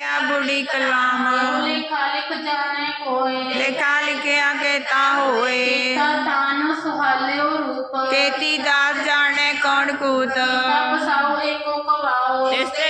क्या बुढ़ी कलाम लिखा लिख जाने कोए लिखा लिखया कहता होए तान सुहाल्यो रूप केती दास जाने कौन कूत सब साओ एको कवाओ इससे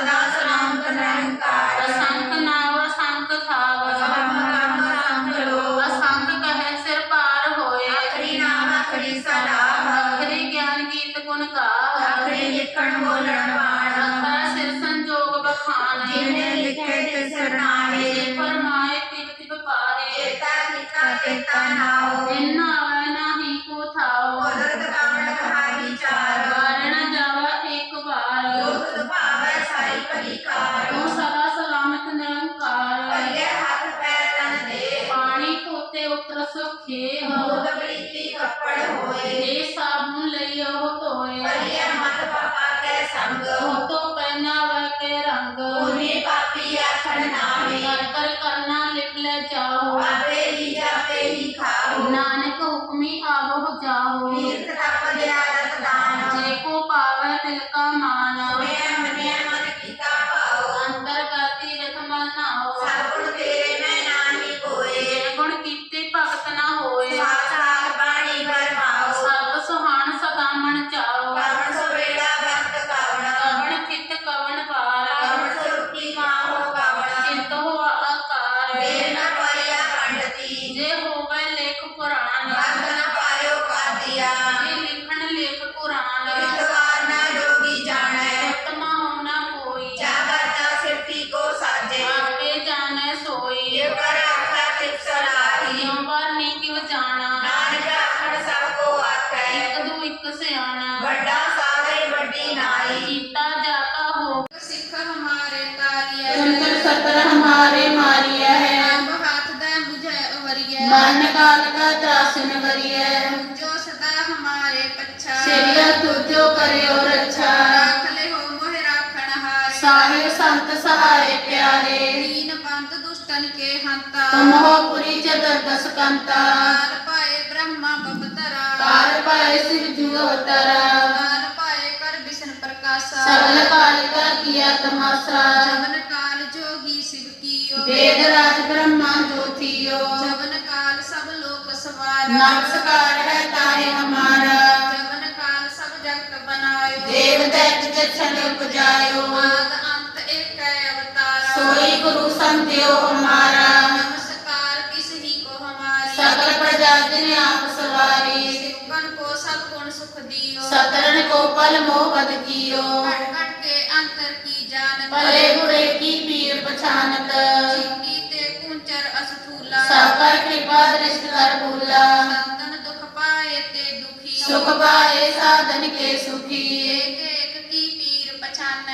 ਸਦਾ ਸ਼ਾਂਤ ਨਿਰੰਕਾਰ। ਸੰਤ ਨਾਮ ਸੰਤ ਥਾਵ ਬ੍ਰਹਮ ਕਰਮ ਸੰਤ ਸਿਰ ਪਾਰ ਹੋਏ। ਆਖਰੀ ਨਾਮ ਆਖਰੀ ਸਲਾਹ ਆਖਰੀ ਗਿਆਨ ਗੀਤ ਗੁਣ ਗਾ ਆਖਰੀ ਲਿਖਣ ਬੋਲਣ ਬਾਣ। ਸਿਰ ਸੰਜੋਗ ਬਖਾਨ। ਜਿਨੇ ਹੁਕਮੀ ਆਵੋ ਜਾਓ ਜੇ ਕੋ ਪਾਵੈ ਤਿਲ ਕਾ ਸਾਹਿਬ ਸੰਤ ਸਹਾਇ ਪਿਆਰੇ। ਦੀਨ ਬੰਦ ਦੁਸ਼ਟਨ ਕੇ ਹੰਤਾ। ਤੁਮ ਪੁਰੀ ਚਤੁਰਦਸ ਕੰਤਾ ਕਾਲ ਪਾਏ ਬ੍ਰਹਮਾ ਬਪਤਰਾ। ਕਾਲ ਪਾਏ ਸਿਵ ਜੂ ਅਵਤਾਰਾ ਕਾਲ ਪਾਏ ਕਰ ਬਿਸ਼ਨ ਪ੍ਰਕਾਸ਼ਾ। ਸਗਲ ਕਾਲ ਕਾ ਕੀਆ ਤਮਾਸਾ ਜਵਨ ਕਾਲ ਜੋਗੀ ਸਿਵ ਕੀਓ। ਵੇਦ ਰਾਜ ਬ੍ਰਹਮਾ ਜੋਤੀਓ। ਜਵਨ ਕਾਲ ਸਭ ਲੋਕ ਸਵਾਰਾ। ਨਮਸਕਾਰ ਹੈ ਤਾਰੇ ਹਮਾਰਾ। ਦੈਤ ਜਛਨ ਉਪਜਾਇਓ ਆਦ ਅੰਤ ਏਕ ਅਵਤਾਰਾ। ਸੋਈ ਗੁਰੂ ਸੰਤਿਓ ਹਮਾਰਾ। ਨਮਸਕਾਰ ਕਿਸ ਹੀ ਕੋ ਹਮਾਰੀ। ਸਕਲ ਪ੍ਰਜਾ ਜਿਨ ਆਪ ਸਵਾਰੀ। ਸਿੱਖਣ ਕੋ ਸਭ ਗੁਣ ਸੁਖ ਦਿਓ। ਸਤਰਨ ਕੋ ਪਲ ਮੋਹ ਬਦ ਕੀਓ। ਘਟ ਘਟ ਕੇ ਅੰਤਰ ਕੀ ਜਾਣਤ। ਭਲੇ ਬੁਰੇ ਕੀ ਪੀਰ ਪਛਾਨਤ। ਚਿੱਕੀ ਤੇ ਕੁੰਚਰ ਅਸਥੂਲਾ। ਸਾਕਰ ਕਿਰਪਾ ਦ੍ਰਿਸ਼ਟ ਕਰ ਭੂਲਾ। ਸੰਤਨ ਦੁਖ ਪਾਏ ਤੇ ਦੁਖੀ। ਸੁਖ ਪਾਏ ਸਾਧਨ ਕੇ ਸੁਖੀ। ਏਕ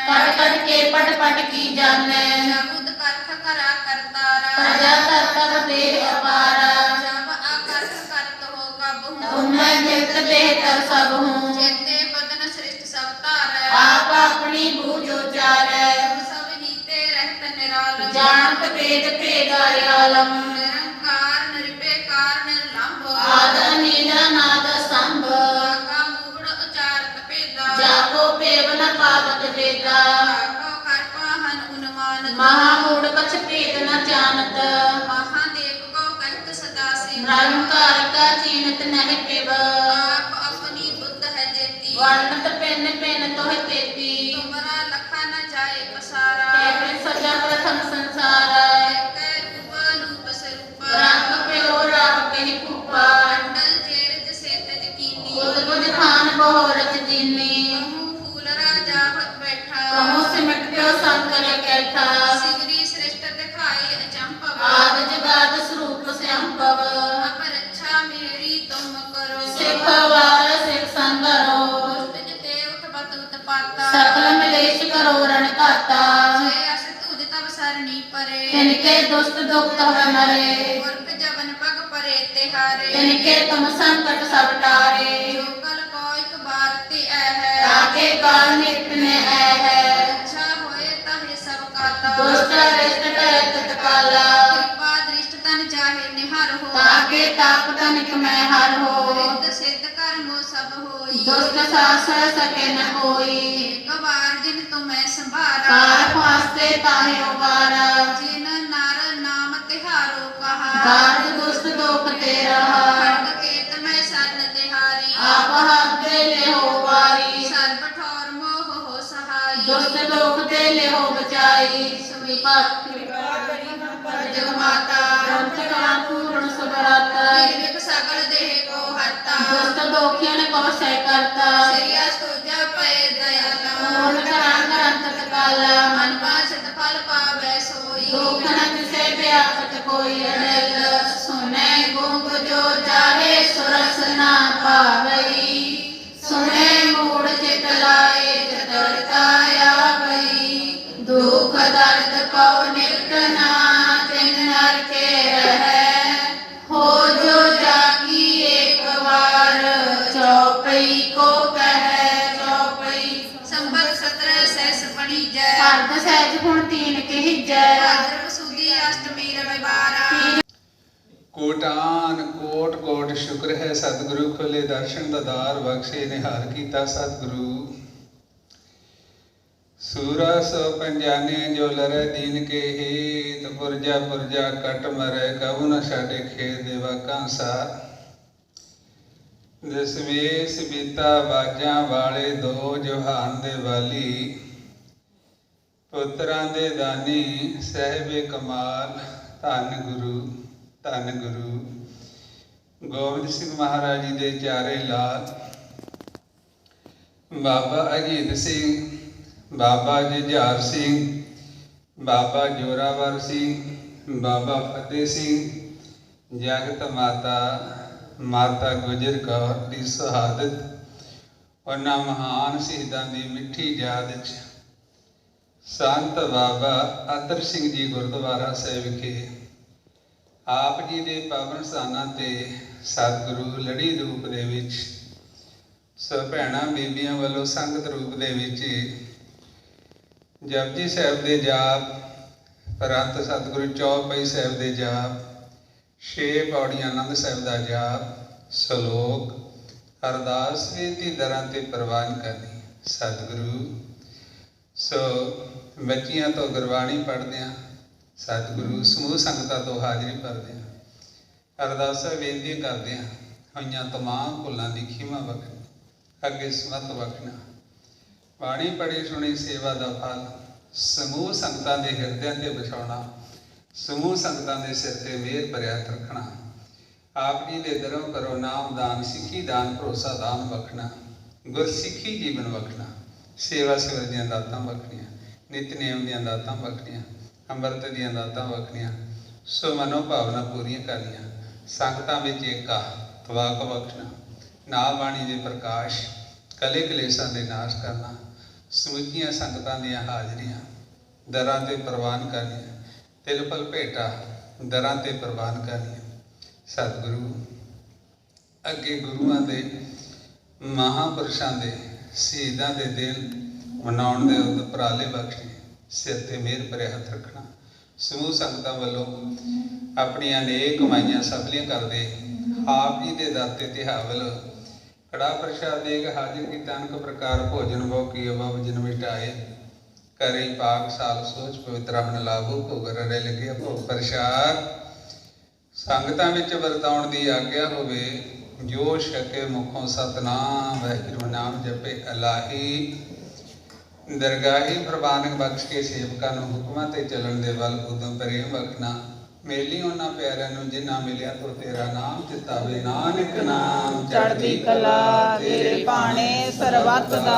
ਕਟ ਕਟ ਕੇ ਪਟ ਪਟ ਕੀ ਜਾਣੈ? ਜਬੁਦ ਕਰਖ ਕਰਾ ਕਰਤਾਰਾ। ਪ੍ਰਜਾ ਤਤਵ ਦੇਹ ਅਪਾਰਾ। ਜਬ ਆਕਰਖ ਕਰਤ ਹੋ। ਕਬਹੂ ਤੁਮੈ ਜਿਤ ਬੇਹਤਰ ਸਭ ਹੂੰ। ਚੇਤੇ ਬਦਨ ਸ੍ਰਿਸ਼ਟ ਸਭ ਧਾਰੈ। ਆਪ ਆਪਣੀ ਬੂਝ ਉਚਾਰੈ। ਸਭ ਹੀ ਤੇ ਰਹਿਤ ਨਿਰਾਲ ਜਾਣਤ ਭੇਦ ਭੇਦਾਇ ਆਲਮ ਨਿਰੰਕਾਰ ਨਿਰਭੈਕਾਰ ਨਿਰਲੰਭ। ਆਦ ਨੀਲ ਨਾਦ ਉਨਮਾਨ ਮਹਾ ਮੂੜ ਕਛ ਭੇਦ ਨ ਜਾਣਤ। ਮਹਾਦੇਵ ਕੋ ਕਹਿਤ ਸਦਾ ਸਿਵ। ਨਿਰੰਕਾਰ ਕਾ ਚੀਨਤ ਨਹਿ ਪਿਵ। ਆਪ ਆਪਣੀ ਬੁੱਧ ਹੈ ਦੇਤੀ ਵਰਣਤ ਪਿੰਨ ਪਿੰਨ ਤੋਹਿ ਤੇਤੀ। ਤੁਮਰਾ ਲਖਾ ਨ ਜਾਏ ਪਸਾਰਾ। ਤੇ ਸਜਾ ਪ੍ਰਥਮ ਸੰਸਾਰ। ਸਕਲ ਮਲੇਸ਼ ਕਰੋ ਰਣ ਘਾਤਾ ਸੇ ਅਸ ਤੁਧ ਤਬ ਸਰਣੀ ਪਰੇ ਤਿਨ ਕੇ ਦੁਸ਼ਟ ਦੁਖ ਤਵ ਮਰੇ। ਗੁਰ ਤੇ ਜਵਨ ਪਗ ਪਰੇ ਤੇ ਹਾਰੇ। ਤਿਨ ਕੇ ਤੁਮ ਸੰਕਟ ਸਭ ਟਾਰੇ। ਜੋ ਕਲ ਕੋ ਇਕ ਬਾਰ ਤੇ ਐ ਹੈ। ਤਾਕੇ ਕਾਲ ਨਿਤ ਨੇ ਐ ਹੈ। ਅੱਛਾ ਹੋਏ ਤਾਂ ਹੈ ਸਭ ਕਾਤਾ ਦੁਸ਼ਟ ਰਿਸ਼ਟ ਕਰੇ ਤਤ ਕਾਲਾ ਕਿਰਪਾ ਦ੍ਰਿਸ਼ਟ ਤਨ ਜਾਹੇ ਨਿਹਰ ਹੋ। ਤਾਕੇ ਤਾਪ ਤਨਿਕ ਮੈਂ ਹਰ ਹੋ। ਸਿੱਧ ਕਰਮੋ ਸਭ ਹੋ। ਦੁਸ਼ਟ ਸਾਸ ਸਕੇ ਨ ਕੋਈ। ਇੱਕ ਵਾਰ ਜਿਨ ਤੁਮੈ ਸੰਭਾਰਾ ਕਾਰ ਫਾਸਤੇ ਤਾਹੇ ਉਬਾਰਾ। ਜਿਨ ਨਰ ਨਾਮ ਤਿਹਾਰੋ ਕਹਾ। ਬਾਦ ਦੁਸ਼ਟ ਦੁਖ ਤੇ ਰਹਾ ਖੜਗ ਕੇਤ ਮੈਂ ਸੰਨ ਤਿਹਾਰੀ। ਆਪ ਹੱਥ ਦੇ ਲਿਹੋ ਵਾਰੀ। ਸਰਬ ਠੌਰ ਮੋਹ ਹੋ ਸਹਾਈ। ਦੁਸ਼ਟ ਦੁਖ ਤੇ ਲਿਹੋ ਬਚਾਈ। ਸੁਮੀ ਪਾਪ ਕਿਰਪਾ ਕਰੀ ਹਮ ਪਰ ਜਗ ਮਾਤਾ। ਗ੍ਰੰਥ ਕਾ ਪੂਰਨ ਸੁਭਰਾਤਾ। ਨਿਰਵਿਕ ਸਗਲ ਦੇਹ ਕੋ ਹਰਤਾ। ਦੋਖੀਆਂ ਕੋ ਸਹਿ ਕਰਤਾ। ਸ੍ਰੀ ਅਸਤੁਜਾ ਪਏ ਦਇਆਲਾ। ਪੂਰਨ ਕਰਾਂ ਕਰੰਤ ਤਕਾਲਾ ਮਨ ਮਨ ਬਾਛਤ ਫਲ ਪਾਵੈ ਸੋਈ। ਦੁਖ ਨ ਕਿਸੇ ਵਿਆਪਤ ਕੋਈ। ਅਸ਼ਟਮੀ ਰਵਿਵਾਰਾ ਕੋਟਾਨ ਕੋਟ ਕੋਟ ਸ਼ੁਕਰ ਹੈ ਸਤਿਗੁਰੂ ਖੋਲੇ ਦਰਸ਼ਨ ਦਦਾਰ ਬਖਸ਼ੇ ਨਿਹਾਰ ਕੀਤਾ ਸਤਿਗੁਰੂ। ਸੂਰਾ ਪੰਜਾਨੇ ਜੋ ਲਰੇ ਦੀਨ ਕੇ ਹੀਤ, ਪੁਰਜਾ ਪੁਰਜਾ ਕਟ ਮਰੇ ਕਬੂ ਨ ਛਾਡੇ ਖੇਤ ਦੇਵਾ ਕੰਸਾਰ ਦਸਵੇਸ ਬੀਤਾ ਬਾਜਾਂ ਵਾਲੇ ਦੋ ਜਹਾਨ ਦੇ ਵਾਲੀ ਪੁੱਤਰਾਂ ਦੇ ਦਾਨੀ, ਸਹਿਬੇ ਕਮਾਲ, ਧੰਨ ਗੁਰੂ ਧੰਨ ਗੁਰੂ। ਗੋਬਿੰਦ ਸਿੰਘ ਮਹਾਰਾਜ ਜੀ ਦੇ ਚਾਰੇ ਲਾਲ। ਬਾਬਾ ਅਜੀਤ ਸਿੰਘ, ਬਾਬਾ ਜੁਝਾਰ ਸਿੰਘ, ਬਾਬਾ ਜੋਰਾਵਰ ਸਿੰਘ, ਬਾਬਾ ਫਤਿਹ ਸਿੰਘ, ਜਗਤ ਮਾਤਾ ਮਾਤਾ ਗੁਜਰ ਕੌਰ ਦੀ ਸ਼ਹਾਦਤ। ਉਹਨਾਂ ਮਹਾਨ ਸ਼ਹੀਦਾਂ ਦੀ ਮਿੱਠੀ ਯਾਦ 'ਚ ਸੰਤ ਬਾਬਾ ਅਤਰ ਸਿੰਘ ਜੀ ਗੁਰਦੁਆਰਾ ਸਾਹਿਬ ਵਿਖੇ ਆਪ ਜੀ ਦੇ ਪਾਵਨ ਸਥਾਨਾਂ ਤੇ ਸਤਿਗੁਰੂ ਲੜੀ ਰੂਪ ਦੇ ਵਿੱਚ, ਸੋ ਭੈਣਾਂ ਬੀਬੀਆਂ ਵੱਲੋਂ ਸੰਗਤ ਰੂਪ ਦੇ ਵਿੱਚ ਜਪਜੀ ਸਾਹਿਬ ਦੇ ਜਾਪ, ਪਰੰਤ ਸਤਿਗੁਰੂ ਚੌਪਈ ਸਾਹਿਬ ਦੇ ਜਾਪ, ਛੇ ਪੌੜੀਆਂ ਆਨੰਦ ਸਾਹਿਬ ਦਾ ਜਾਪ, ਸ਼ਲੋਕ ਅਰਦਾਸ ਬੇਨਤੀ ਦਰਾਂ ਤੇ ਪ੍ਰਵਾਨ ਕਰਨੀ। ਸਤਿਗੁਰੂ ਸੋ ਬੱਚੀਆਂ ਤੋਂ ਗੁਰਬਾਣੀ ਪੜ੍ਹਦੇ ਹਾਂ, ਸਤਿਗੁਰੂ ਸਮੂਹ ਸੰਗਤਾਂ ਤੋਂ ਹਾਜ਼ਰੀ ਭਰਦੇ ਹਾਂ, ਅਰਦਾਸਾਂ ਬੇਨਤੀਆਂ ਕਰਦੇ ਹਾਂ, ਹੋਈਆਂ ਤਮਾਮ ਭੁੱਲਾਂ ਦੀ ਖਿਮਾ ਬਖਸ਼ ਅੱਗੇ ਸਮਤ ਬਖਸ਼ਣਾ ਬਾਣੀ ਪੜ੍ਹੀ ਸੁਣੀ ਸੇਵਾ ਦਾ ਫਲ, ਸਮੂਹ ਸੰਗਤਾਂ ਦੇ ਹਿਰਦਿਆਂ ਤੇ ਵਿਛਾਉਣਾ, ਸਮੂਹ ਸੰਗਤਾਂ ਦੇ ਸਿਰ ਤੇ ਮਿਹਰ ਭਰਿਆ ਰੱਖਣਾ ਆਪ ਜੀ ਦੇ ਦਰੋਂ ਕਰੋ ਨਾਮ ਦਾਨ, ਸਿੱਖੀ ਦਾਨ, ਭਰੋਸਾ ਦਾਨ ਬਖਣਾ ਗੁਰਸਿੱਖੀ ਜੀਵਨ ਬਖਣਾ ਸੇਵਾ ਸਿਵਰ ਦੀਆਂ ਦਾਤਾਂ ਬਖਣੀਆਂ ਨਿਤਨੇਮ ਦੀਆਂ ਦਾਤਾਂ ਵੱਖਰੀਆਂ, ਅੰਮ੍ਰਿਤ ਦੀਆਂ ਦਾਤਾਂ ਵੱਖਰੀਆਂ, ਸੋ ਮਨੋ ਭਾਵਨਾ ਪੂਰੀਆਂ ਕਰਨੀਆਂ ਸੰਗਤਾਂ ਵਿੱਚ ਏਕਾ ਤਵਾਕ ਬਖਸ਼ਣਾ, ਨਾਮ ਬਾਣੀ ਦੇ ਪ੍ਰਕਾਸ਼, ਕਲੇ ਕਲੇਸ਼ਾਂ ਦੇ ਨਾਸ਼ ਕਰਨਾ, ਸਮੁੱਚੀਆਂ ਸੰਗਤਾਂ ਦੀਆਂ ਹਾਜ਼ਰੀਆਂ, ਦਰਾਂ ਤੇ ਪ੍ਰਵਾਨ ਕਰਨੀਆਂ ਤਿਲ ਪਲ ਭੇਟਾ, ਦਰਾਂ ਤੇ ਪ੍ਰਵਾਨ ਕਰਨੀਆਂ ਸਤਿਗੁਰੂ, ਅੱਗੇ ਗੁਰੂਆਂ ਦੇ, ਮਹਾਪੁਰਸ਼ਾਂ ਦੇ ਸ਼ਹੀਦਾਂ ਦੇ ਦਿਨ ਮਨਾਉਣ ਦੇ ਉਪਰਾਲੇ ਬਖਸ਼ੇ, ਸਿਰ ਤੇ ਮਿਹਰ ਭਰਿਆ ਹੱਥ ਰੱਖਣਾ। ਸਮੂਹ ਸੰਗਤਾਂ ਵੱਲੋਂ ਆਪਣੀਆਂ ਅਨੇਕ ਕਮਾਈਆਂ ਸਫਲੀਆਂ ਕਰਦੇ ਆਪ ਜੀ ਦੇ ਦਾਤੇ ਤਿਹਾਵਲ ਕੜਾ ਪ੍ਰਸ਼ਾਦ ਦੇ ਕੇ ਹਾਜ਼ਰ ਕੀਤਾ, ਅਨਕ ਪ੍ਰਕਾਰ ਭੋਜਨ ਭੋ ਕੀ ਅਭਵ ਜਨ ਮਿਟਾਏ ਕਰੇ ਪਾਕ ਸਾਲ ਸੋਚ ਪਵਿੱਤਰ ਹਣ ਲਾਭੋ ਭੋਗ ਰੜੇ ਲਗੇ ਭੋਗ ਪ੍ਰਸ਼ਾਦ। ਸੰਗਤਾਂ ਵਿੱਚ ਵਰਤਾਉਣ ਦੀ ਆਗਿਆ ਹੋਵੇ ਜੋ ਛਕੇ ਮੁਖੋਂ ਸਤਨਾਮ, ਵਾਹਿਗੁਰੂ ਨਾਮ ਜਪੇ, ਅਲਾਹੀ ਦਰਗਾਹੀ ਪ੍ਰਵਾਨਕ ਬਖਸ਼ ਕੇ ਸੇਵਕਾਂ ਨੂੰ ਹੁਕਮਾਂ ਤੇ ਚੱਲਣ ਦੇ ਵੱਲ ਉਦਮ ਪ੍ਰੇਮ ਵਖਣਾ ਮੇਲੀ ਉਹਨਾਂ ਪਿਆਰਿਆਂ ਨੂੰ ਜਿਨ੍ਹਾਂ ਮਿਲਿਆ ਤੋਂ ਤੇਰਾ ਨਾਮ ਚਿਤਾਵੇ ਨਾਨਕ ਨਾਮ, ਚੜ੍ਹਦੀ ਕਲਾ ਤੇਰੇ ਭਾਣੇ ਸਰਬੱਤ ਦਾ।